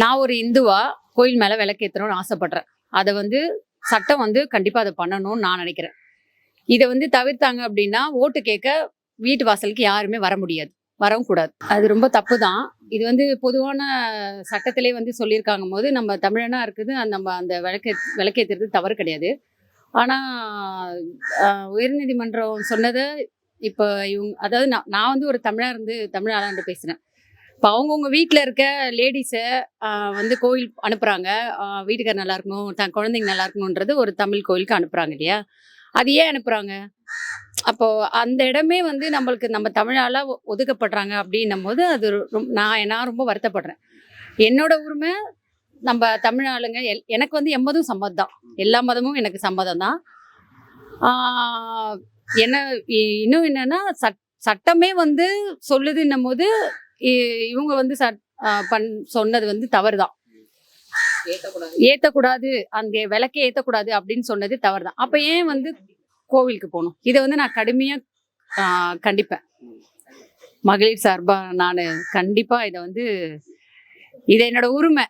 நான் ஒரு இந்துவா கோயில் மேலே விளக்கேற்றணும்னு ஆசைப்படுறேன். அதை வந்து சட்டம் வந்து கண்டிப்பாக அதை பண்ணணும்னு நான் நினைக்கிறேன். இதை வந்து தவிர்த்தாங்க அப்படின்னா ஓட்டு கேட்க வீட்டு வாசலுக்கு யாருமே வர முடியாது. வரவும் கூடாது. அது ரொம்ப தப்பு தான் இது வந்து பொதுவான சட்டத்திலே வந்து சொல்லியிருக்காங்க போது நம்ம தமிழனா இருக்குது அந்த நம்ம அந்த விளக்கே விளக்கேற்றுறது தவறு கிடையாது. ஆனால் உயர்நீதிமன்றம் சொன்னதை இப்போ இவங்க அதாவது நான் நான் வந்து ஒரு தமிழாக இருந்து தமிழ் ஆளாண்டு பேசுகிறேன் இப்போ அவங்கவுங்க வீட்டில் இருக்க லேடிஸை வந்து கோயில் அனுப்புகிறாங்க வீட்டுக்கார் நல்லா இருக்கணும் தன் குழந்தைங்க நல்லா இருக்கணுன்றது ஒரு தமிழ் கோயிலுக்கு அனுப்புகிறாங்க இல்லையா? அது ஏன் அனுப்புகிறாங்க அப்போ அந்த இடமே வந்து நம்மளுக்கு நம்ம தமிழால ஒதுக்கப்படுறாங்க அப்படின்னும் போது அது நான் நான் ரொம்ப வருத்தப்படுறேன். என்னோட உரிமை நம்ம தமிழ் ஆளுங்க எல் எனக்கு வந்து எம்மதும் சம்மதம் தான். எல்லா மதமும் எனக்கு சம்மதம் தான். என்ன இ- இன்னும் என்னன்னா சட் சட்டமே வந்து சொல்லுதுன்னும் போது இவங்க வந்து ஆஹ் பண் சொன்னது வந்து தவறு தான் ஏத்தக்கூடாது அந்த விளக்கே ஏத்தக்கூடாது அப்படின்னு சொன்னது தவறு தான் அப்ப ஏன் வந்து கோவிலுக்கு போகணும்? இதை வந்து நான் கடுமையா ஆஹ் கண்டிப்பேன். மகளிர் சார்பா நான் கண்டிப்பா இதை வந்து இது என்னோட உரிமை.